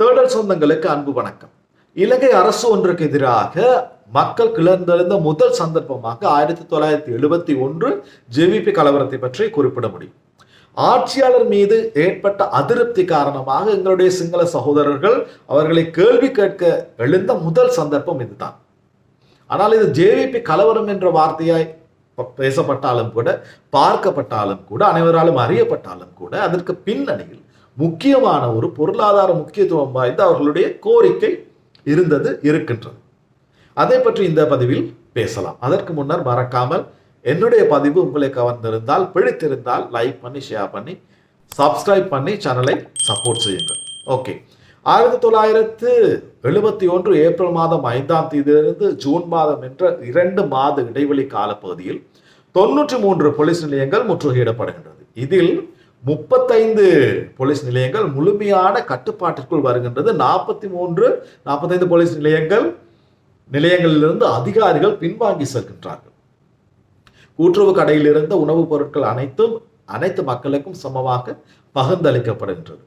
தேடல் சொந்தங்களுக்கு அன்பு வணக்கம். இலங்கை அரசு ஒன்றுக்கு எதிராக மக்கள் கிளர்ந்தெழுந்த முதல் சந்தர்ப்பமாக ஆயிரத்தி தொள்ளாயிரத்தி எழுபத்தி ஒன்று ஜேவிபி கலவரத்தை பற்றி குறிப்பிட முடியும். ஆட்சியாளர் மீது ஏற்பட்ட அதிருப்தி காரணமாக எங்களுடைய சிங்கள சகோதரர்கள் அவர்களை கேள்வி கேட்க எழுந்த முதல் சந்தர்ப்பம் இதுதான். ஆனால் இது ஜேவிபி கலவரம் என்ற வார்த்தையாய் பேசப்பட்டாலும் கூட பார்க்கப்பட்டாலும் கூட அனைவராலும் அறியப்பட்டாலும் கூட அதற்கு பின்னணியில் முக்கியமான ஒரு பொருளாதார முக்கியத்துவம் வாய்ந்த அவர்களுடைய கோரிக்கை இருந்தது இருக்கின்றது. அதை பற்றி இந்த பதிவில் பேசலாம். அதற்கு முன்னர் மறக்காமல் என்னுடைய பதிவு உங்களை கவர்ந்திருந்தால் பிடித்திருந்தால் லைக் பண்ணி ஷேர் பண்ணி சப்ஸ்கிரைப் பண்ணி சேனலை சப்போர்ட் செய்யுங்கள். ஓகே ஆயிரத்தி தொள்ளாயிரத்து எழுபத்தி ஒன்று ஏப்ரல் மாதம் ஐந்தாம் தேதியிலிருந்து ஜூன் மாதம் என்ற இரண்டு மாத இடைவெளி காலப்பகுதியில் தொன்னூற்றி மூன்று போலீஸ் நிலையங்கள் முற்றுகையிடப்படுகின்றது. இதில் முப்பத்தைந்து போலீஸ் நிலையங்கள் முழுமையான கட்டுப்பாட்டிற்குள் வருகின்றது. நாற்பத்தி மூன்று நாற்பத்தைந்து போலீஸ் நிலையங்கள் நிலையங்களிலிருந்து அதிகாரிகள் பின்வாங்கி செல்கின்றார்கள். கூட்டுறவு கடையில் இருந்த உணவுப் பொருட்கள் அனைத்தும் அனைத்து மக்களுக்கும் சமமாக பகிர்ந்தளிக்கப்படுகின்றது.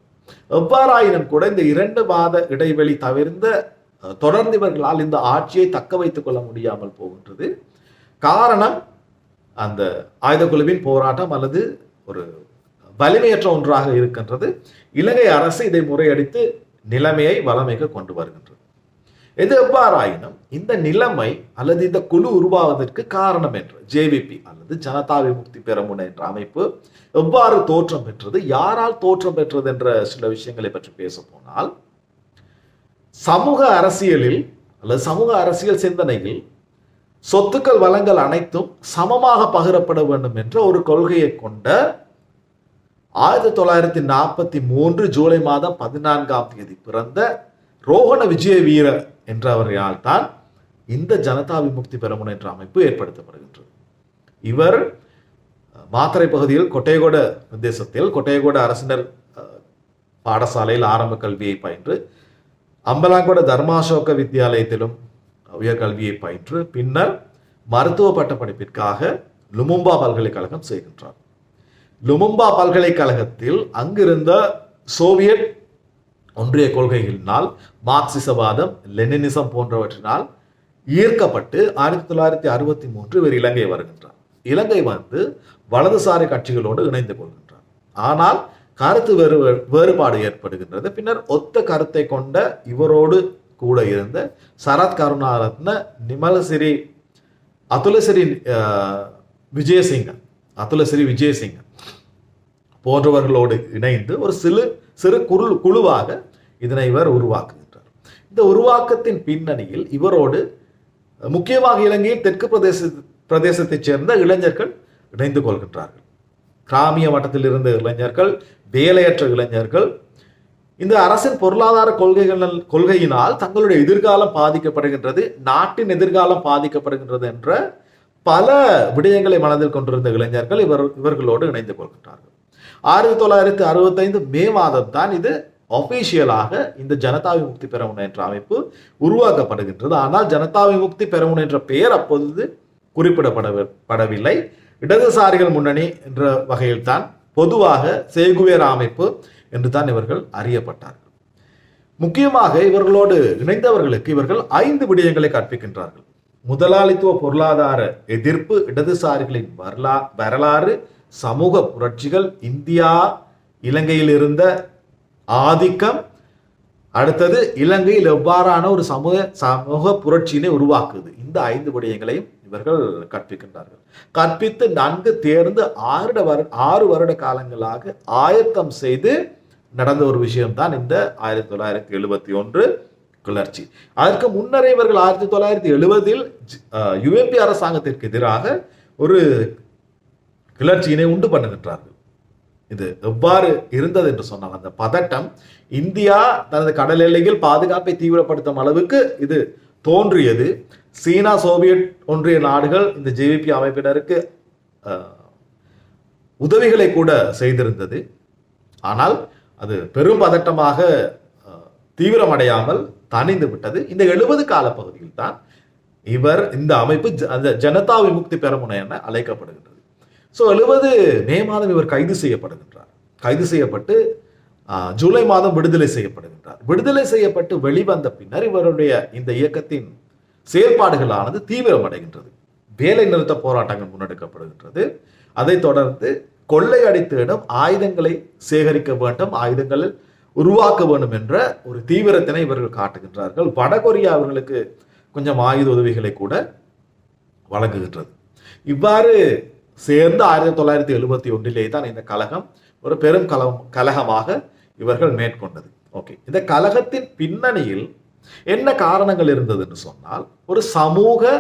எவ்வாறாயினும் கூட இந்த இரண்டு மாத இடைவெளி தவிர்ந்த தொடர்ந்து இவர்களால் இந்த ஆட்சியை தக்க வைத்துக் கொள்ள முடியாமல் போகின்றது. காரணம் அந்த ஆயுத குழுவின் போராட்டம் அல்லது ஒரு வலிமையற்ற ஒன்றாக இருக்கின்றது. இலங்கை அரசு இதை முறையடித்து நிலைமையை வளமைக்கு கொண்டு வருகின்றது. எது எவ்வாறாயினும் இந்த நிலைமை அல்லது இந்த குழு உருவாவதற்கு காரணம் என்று ஜேவிபி அல்லது ஜனதா விமுக்தி பெரமுன என்ற அமைப்பு எவ்வாறு தோற்றம் பெற்றது யாரால் தோற்றம் பெற்றது என்ற சில விஷயங்களை பற்றி பேச போனால் சமூக அரசியலில் அல்லது சமூக அரசியல் சிந்தனையில் சொத்துக்கள் வளங்கள் அனைத்தும் சமமாக பகிரப்பட வேண்டும் என்ற ஒரு கொள்கையை கொண்ட ஆயிரத்தி தொள்ளாயிரத்தி நாற்பத்தி மூன்று ஜூலை மாதம் பதினான்காம் தேதி பிறந்த ரோஹண விஜய வீர என்றவரையால் தான் இந்த ஜனதா விமுக்தி பெரமுன என்ற அமைப்பு ஏற்படுத்தப்படுகின்றது. இவர் மாத்தரை பகுதியில் கொட்டையகோட பிரதேசத்தில் கொட்டையகோட அரசினர் பாடசாலையில் ஆரம்ப கல்வியை பயின்று அம்பலாங்கோட தர்மாசோக வித்தியாலயத்திலும் உயர்கல்வியை பயின்று பின்னர் மருத்துவ பட்ட படிப்பிற்காக லுமும்பா பல்கலைக்கழகம் செய்கின்றார். லுமும்பா பல்கலைக்கழகத்தில் அங்கிருந்த சோவியத் ஒன்றிய கொள்கைகளினால் மார்க்சிசவாதம் லெனினிசம் போன்றவற்றினால் ஈர்க்கப்பட்டு ஆயிரத்தி தொள்ளாயிரத்தி அறுபத்தி மூன்று இவர் இலங்கை வருகின்றார். இலங்கை வந்து வலதுசாரி கட்சிகளோடு இணைந்து கொள்கின்றார். ஆனால் கருத்து வேறு வேறுபாடு ஏற்படுகின்றது. பின்னர் ஒத்த கருத்தை கொண்ட இவரோடு கூட இருந்த சரத் கருணாரத்ன நிமலசிறி அதுலசிறி விஜயசிங்கன் அத்துலஸ்ரீ விஜயசிங் போன்றவர்களோடு இணைந்து ஒரு சிறு சிறு குரு குழுவாக இதனை இவர் உருவாக்குகின்றார். இந்த உருவாக்கத்தின் பின்னணியில் இவரோடு முக்கியமாக இலங்கையில் தெற்கு பிரதேச பிரதேசத்தைச் சேர்ந்த இளைஞர்கள் இணைந்து கொள்கின்றார்கள். கிராமிய மட்டத்தில் இருந்த இளைஞர்கள் வேலையற்ற இளைஞர்கள் இந்த அரசின் பொருளாதார கொள்கைகள் கொள்கையினால் தங்களுடைய எதிர்காலம் பாதிக்கப்படுகின்றது நாட்டின் எதிர்காலம் பாதிக்கப்படுகின்றது என்ற பல விடயங்களை மனதில் கொண்டிருந்த இளைஞர்கள் இவர் இவர்களோடு இணைந்து கொள்கின்றார்கள். ஆயிரத்தி தொள்ளாயிரத்தி அறுபத்தைந்து மே மாதம் தான் இது அஃபீஷியலாக இந்த ஜனதா விமுக்தி பெரமுன என்ற அமைப்பு உருவாக்கப்படுகின்றது. ஆனால் ஜனதா விமுக்தி பெரமுன என்ற பெயர் அப்பொழுது குறிப்பிடப்பட படவில்லை. இடதுசாரிகள் முன்னணி என்ற வகையில் தான் பொதுவாக சேகுவேர் அமைப்பு என்று தான் இவர்கள் அறியப்பட்டார்கள். முக்கியமாக இவர்களோடு இணைந்தவர்களுக்கு இவர்கள் ஐந்து விடயங்களை கற்பிக்கின்றார்கள். முதலாளித்துவ பொருளாதார எதிர்ப்பு இடதுசாரிகளின் வரலா வரலாறு சமூக புரட்சிகள் இந்தியா இலங்கையில் இருந்த ஆதிக்கம் அடுத்தது இலங்கையில் எவ்வாறான ஒரு சமூக சமூக புரட்சியினை உருவாக்குது? இந்த ஐந்து விடயங்களையும் இவர்கள் கற்பிக்கின்றார்கள். கற்பித்து நன்கு தேர்ந்து ஆறு வரு ஆறு வருட காலங்களாக ஆயத்தம் செய்து நடந்த ஒரு விஷயம்தான் இந்த ஆயிரத்தி தொள்ளாயிரத்தி எழுபத்தி ஒன்று. கிளர்ச்சி. அதற்கு முன்னரே இவர்கள் ஆயிரத்தி தொள்ளாயிரத்தி எழுபதில் யுஎம்பி அரசாங்கத்திற்கு எதிராக ஒரு கிளர்ச்சியினை உண்டு பண்ணுகின்றார்கள் இது எவ்வாறு இருந்தது என்று சொன்னால் அந்த பதட்டம் இந்தியா தனது கடல் எல்லையில் பாதுகாப்பை தீவிரப்படுத்தும் அளவுக்கு இது தோன்றியது. சீனா சோவியத் ஒன்றிய நாடுகள் இந்த ஜேவிபி அமைப்பினருக்கு உதவிகளை கூட செய்திருந்தது. ஆனால் அது பெரும் பதட்டமாக தீவிரமடையாமல் தணிந்து விட்டது. இந்த எழுபது கால பகுதியில் தான் இவர் இந்த அமைப்பு ஜ- அந்த ஜனதா விமுக்தி பெரமுனை என அழைக்கப்படுகின்றது. ஸோ எழுபது மே மாதம் இவர் கைது செய்யப்படுகின்றார். கைது செய்யப்பட்டு ஜூலை மாதம் விடுதலை செய்யப்படுகின்றார். விடுதலை செய்யப்பட்டு வெளிவந்த பின்னர் இவருடைய இந்த இயக்கத்தின் செயல்பாடுகளானது தீவிரமடைகின்றது. வேலை நிறுத்த போராட்டங்கள் முன்னெடுக்கப்படுகின்றது. அதைத் தொடர்ந்து கொள்ளையடித்திடம் ஆயுதங்களை சேகரிக்க வேண்டும். ஆயுதங்களில் உருவாக்க வேண்டும் என்ற ஒரு தீவிரத்தினை இவர்கள் காட்டுகின்றார்கள். வடகொரியா அவர்களுக்கு கொஞ்சம் ஆயுத உதவிகளை கூட வழங்குகின்றது. இவ்வாறு சேர்ந்து ஆயிரத்தி தொள்ளாயிரத்தி எழுபத்தி ஒன்றிலே தான் இந்த கழகம் ஒரு பெரும் கலம் கலகமாக இவர்கள் மேற்கொண்டது. ஓகே. இந்த கழகத்தின் பின்னணியில் என்ன காரணங்கள் இருந்ததுன்னு சொன்னால் ஒரு சமூக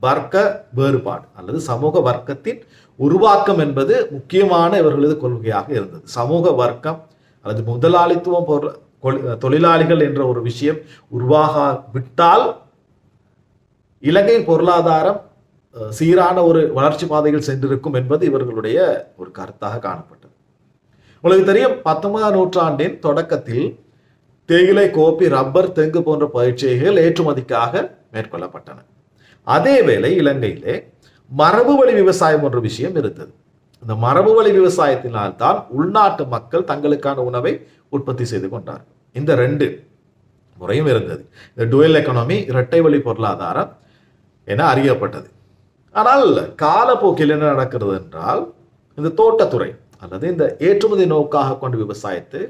வர்க்க வேறுபாடு அல்லது சமூக வர்க்கத்தின் உருவாக்கம் என்பது முக்கியமான இவர்களது கொள்கையாக இருந்தது. சமூக வர்க்கம் அல்லது முதலாளித்துவம் பொருள் தொழிலாளிகள் என்ற ஒரு விஷயம் உருவாக விட்டால் இலங்கையின் பொருளாதாரம் சீரான ஒரு வளர்ச்சி பாதையில் சென்றிருக்கும் என்பது இவர்களுடைய ஒரு கருத்தாக காணப்பட்டது. உங்களுக்கு தெரியும் பத்தொன்பதாம் நூற்றாண்டின் தொடக்கத்தில் தேயிலை கோப்பி ரப்பர் தெங்கு போன்ற பயிற்சிகள் ஏற்றுமதிக்காக மேற்கொள்ளப்பட்டன. அதேவேளை இலங்கையிலே மரபு வழி விவசாயம் என்ற விஷயம் இருந்தது. இந்த மரபு வழி விவசாயத்தினால் தான் உள்நாட்டு மக்கள் தங்களுக்கான உணவை உற்பத்தி செய்து கொண்டார்கள். இந்த ரெண்டு முறையும் இருந்தது. இந்த டுவெல் எக்கனாமி இரட்டை வழி பொருளாதாரம் என அறியப்பட்டது. ஆனால் காலப்போக்கில் என்ன நடக்கிறது என்றால் இந்த தோட்டத்துறை அல்லது இந்த ஏற்றுமதி நோக்காக கொண்ட விவசாயத்தை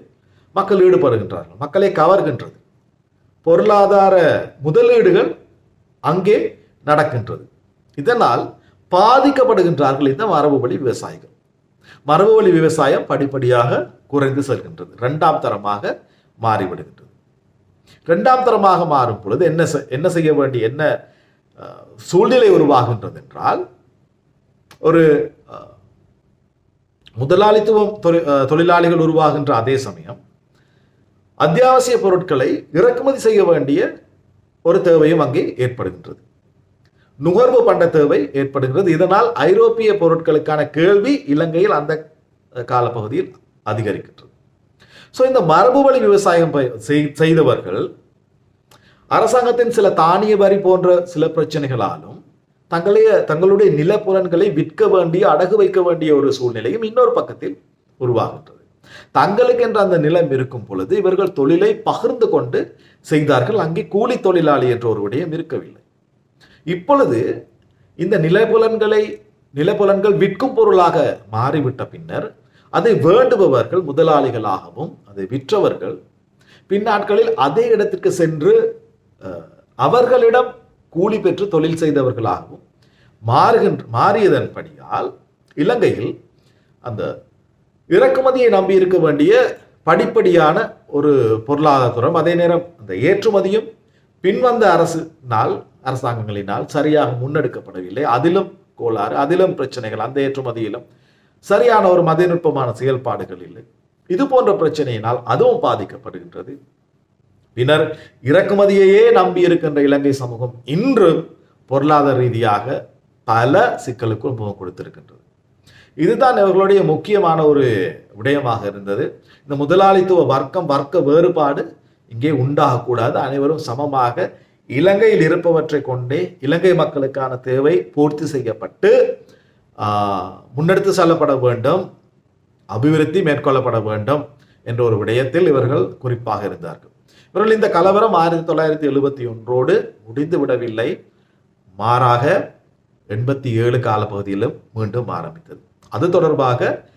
மக்கள் ஈடுபடுகின்றார்கள். மக்களை கவர்கின்றது. பொருளாதார முதலீடுகள் அங்கே நடக்கின்றது. இதனால் பாதிக்கப்படுகின்றார்கள் இந்த மரபு வழி விவசாயிகள். மரபு வழி விவசாயம் படிப்படியாக குறைந்து செல்கின்றது. இரண்டாம் தரமாக மாறிவிடுகின்றது. இரண்டாம் தரமாக மாறும் பொழுது என்ன என்ன செய்ய வேண்டிய என்ன சூழ்நிலை உருவாகின்றது என்றால் ஒரு முதலாளித்துவம் தொழிலாளிகள் உருவாகின்ற அதே சமயம் அத்தியாவசிய பொருட்களை இறக்குமதி செய்ய வேண்டிய ஒரு தேவையும் அங்கே ஏற்படுகின்றது. நுகர்வு பண்ட தேவை ஏற்படுகிறது. இதனால் ஐரோப்பிய பொருட்களுக்கான கேள்வி இலங்கையில் அந்த காலப்பகுதியில் அதிகரிக்கின்றது. ஸோ இந்த மரபு வழி விவசாயம் பய- செய்- செய்தவர்கள் அரசாங்கத்தின் சில தானிய வரி போன்ற சில பிரச்சனைகளாலும் தங்களைய தங்களுடைய நிலப்புலன்களை விற்க வேண்டிய அடகு வைக்க வேண்டிய ஒரு சூழ்நிலையும் இன்னொரு பக்கத்தில் உருவாகின்றது. தங்களுக்கு என்ற அந்த நிலம் இருக்கும் பொழுது இவர்கள் தொழிலை பகிர்ந்து கொண்டு செய்தார்கள். அங்கே கூலி தொழிலாளி என்ற ஒரு விடயம் இருக்கவில்லை. இப்பொழுது இந்த நிலப்புலன்களை நிலப்புலன்கள் விற்கும் பொருளாக மாறிவிட்ட பின்னர் அதை வேண்டுபவர்கள் முதலாளிகளாகவும் அதை விற்றவர்கள் பின்னாட்களில் அதே இடத்திற்கு சென்று அவர்களிடம் கூலி பெற்று தொழில் செய்தவர்களாகவும் மாறுகின்ற மாறியதன்படியால் இலங்கையில் அந்த இறக்குமதியை நம்பி இருக்க வேண்டிய படிப்படியான ஒரு பொருளாதாரம் அதே நேரம் அந்த ஏற்றுமதியும் பின்வந்த அரசினால் அரசாங்கங்களினால் சரியாக முன்னெடுக்கப்படவில்லை. அதிலும் கோளாறு அதிலும் பிரச்சனைகள் அந்த ஏற்றுமதியிலும் சரியான ஒரு மதிநுட்பமான செயல்பாடுகள் இல்லை. இது போன்ற பிரச்சனையினால் அதுவும் பாதிக்கப்படுகின்றது. பின்னர் இறக்குமதியையே நம்பி இருக்கின்ற இலங்கை சமூகம் இன்று பொருளாதார ரீதியாக பல சிக்கலுக்குள் முகம் கொடுத்திருக்கின்றது. இதுதான் இவர்களுடைய முக்கியமான ஒரு விடயமாக இருந்தது. இந்த முதலாளித்துவ வர்க்கம் வர்க்க வேறுபாடு இங்கே உண்டாகக்கூடாது. அனைவரும் சமமாக இலங்கையில் இருப்பவற்றை கொண்டே இலங்கை மக்களுக்கான தேவை பூர்த்தி செய்யப்பட்டு முன்னெடுத்து செல்லப்பட வேண்டும் அபிவிருத்தி மேற்கொள்ளப்பட வேண்டும் என்ற ஒரு விடயத்தில் இவர்கள் குறிப்பாக இருந்தார்கள். இவர்கள் இந்த கலவரம் ஆயிரத்தி தொள்ளாயிரத்தி எழுபத்தி ஒன்றோடு முடிந்து விடவில்லை. மாறாக எண்பத்தி ஏழு காலப்பகுதியிலும் மீண்டும் ஆரம்பித்தது. அது தொடர்பாக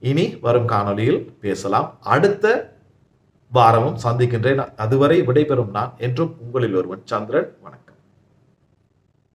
இனி வரும் காணொலியில் பேசலாம். அடுத்த வாரமும் சந்திக்கின்றேன். அதுவரை விடைபெறும் நான் என்றும் உங்களில் ஒருவன் சந்திரன். வணக்கம்.